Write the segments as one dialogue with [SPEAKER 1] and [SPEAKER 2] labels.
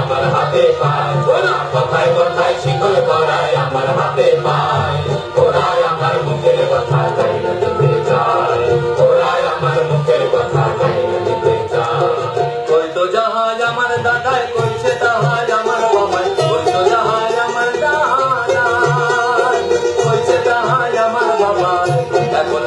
[SPEAKER 1] আমার হাতে পায়। ওরা কথায় কথায় শিকল করায় আমার হাতে পায়। ওরা আমার মুখের কথা তাই না দিতে চায়। ওরা আমার মুখের কথা তাই না দিতে চায়।
[SPEAKER 2] কই তো জাহাজ আমার দাদায় কইছে তাহাজ আমার বাবায় কই তো জাহাজ আমার দাদা কইছে তাহাজ আমার বাবা এখন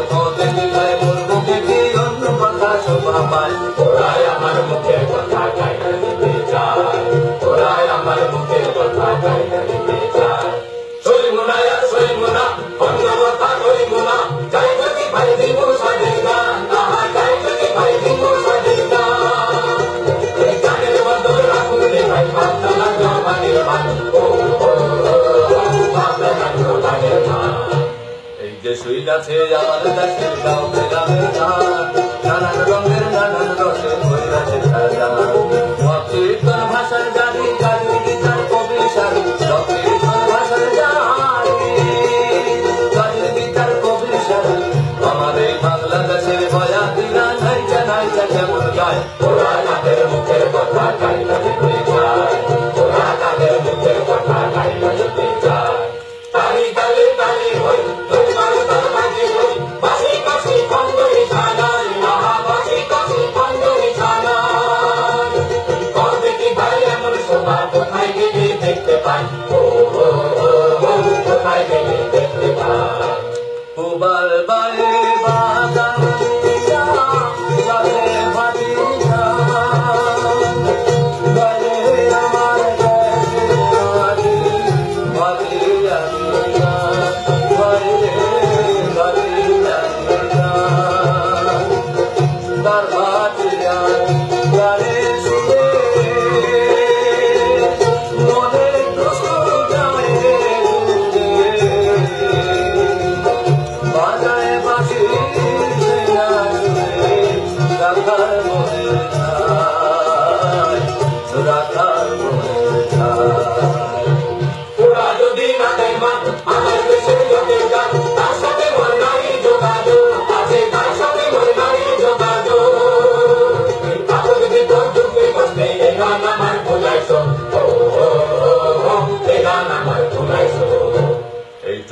[SPEAKER 2] শুই গাছে আমার গাছের গাও রামের গাও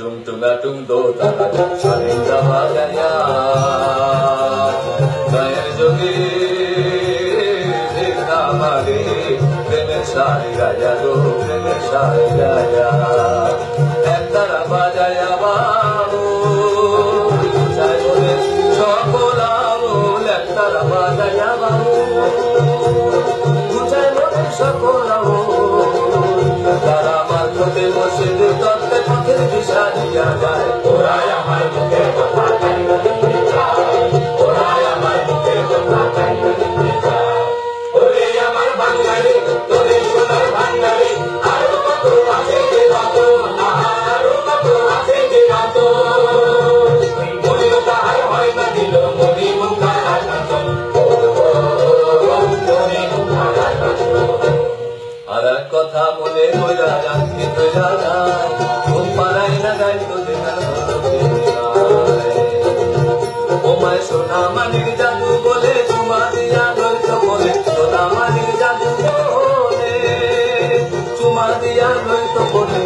[SPEAKER 2] tum tum la tum do ta ta ta ta ta ta ta ta সাই গায়া গো সাই গায়া একতারা বাজায় বাবু সাই বলে সকল আমল একতারা বাজায় বাবু গুছাই বলে সকল আমল তারা মাধ্যমে বসে তত্ত্বে পথের দিশা দিয়া যায়
[SPEAKER 1] কথা
[SPEAKER 2] বলে তোমারি বলে, সোনা মানিক জাদু বলে তোমারি আনন্দ বলে।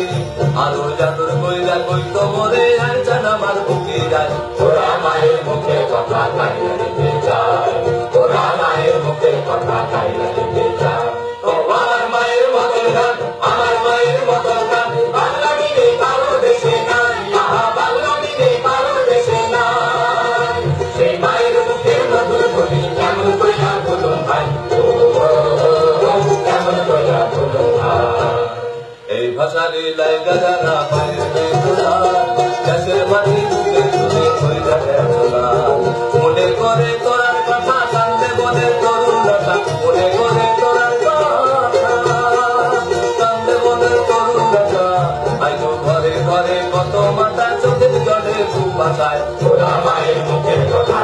[SPEAKER 2] আরও জাদুর কইরা কইতো মরে, আর জানা মার বুকে যায়।
[SPEAKER 1] ওরা মায়ের মুখে কথা কাটিয়ে মনে করে তোরার কথা, কান্দে বলে তরুণতা মনে করে তোরার কান্দে বলে তরুণতা কত মাথা চোখের জলে ঘুম
[SPEAKER 2] মাথায় মায়ের মুখের কথা